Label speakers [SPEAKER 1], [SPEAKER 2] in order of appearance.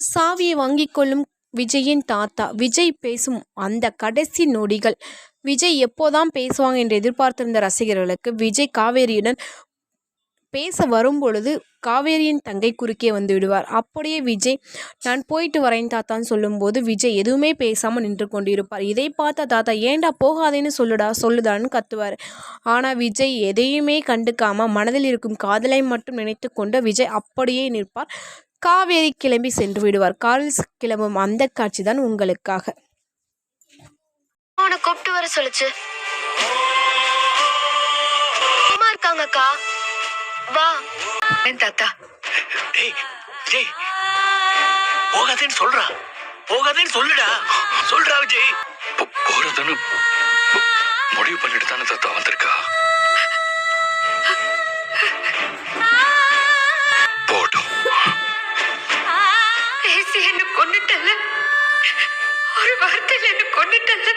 [SPEAKER 1] சாவியை வாங்கிக் கொள்ளும் விஜயின் தாத்தா. விஜய் பேசும் அந்த கடைசி நொடிகள். விஜய் எப்போதான் பேசுவாங்க என்று எதிர்பார்த்திருந்த ரசிகர்களுக்கு விஜய் காவேரியுடன் பேச வரும்பொழுது காவேரியின் தங்கை குறுக்கே வந்து விடுவார். அப்படியே விஜய் நான் போயிட்டு வரேன் தாத்தான்னு சொல்லும்போது விஜய் எதுவுமே பேசாமல் நின்று கொண்டிருப்பார். இதை பார்த்த தாத்தா ஏன்டா போகாதேன்னு சொல்லுடா சொல்லுதான்னு கத்துவார். ஆனால் விஜய் எதையுமே கண்டுக்காமல் மனதில் இருக்கும் காதலை மட்டும் நினைத்து கொண்டு விஜய் அப்படியே நிற்பார். காவேரி கிளம்பி சென்று விடுவார். காரில் கிளம்பும் அந்த காட்சி தான் உங்களுக்காக.
[SPEAKER 2] உன்னை கூப்பிட்டு வர சொல்லுச்சு. சும்மா இருக்காங்கக்கா. வா.
[SPEAKER 3] தாத்தா?
[SPEAKER 4] விஜய் போகாதேன்னு சொல்றா. போகாதேன்னு சொல்லுடா. சொல்றா விஜய்.
[SPEAKER 5] போறதுன்னு முடிவு பண்ணிட்டு தானே தாத்தா வந்திருக்கா.
[SPEAKER 3] கொண்டுட்டல ஒரு வார்த்தையில என்ன கொண்டுட்டல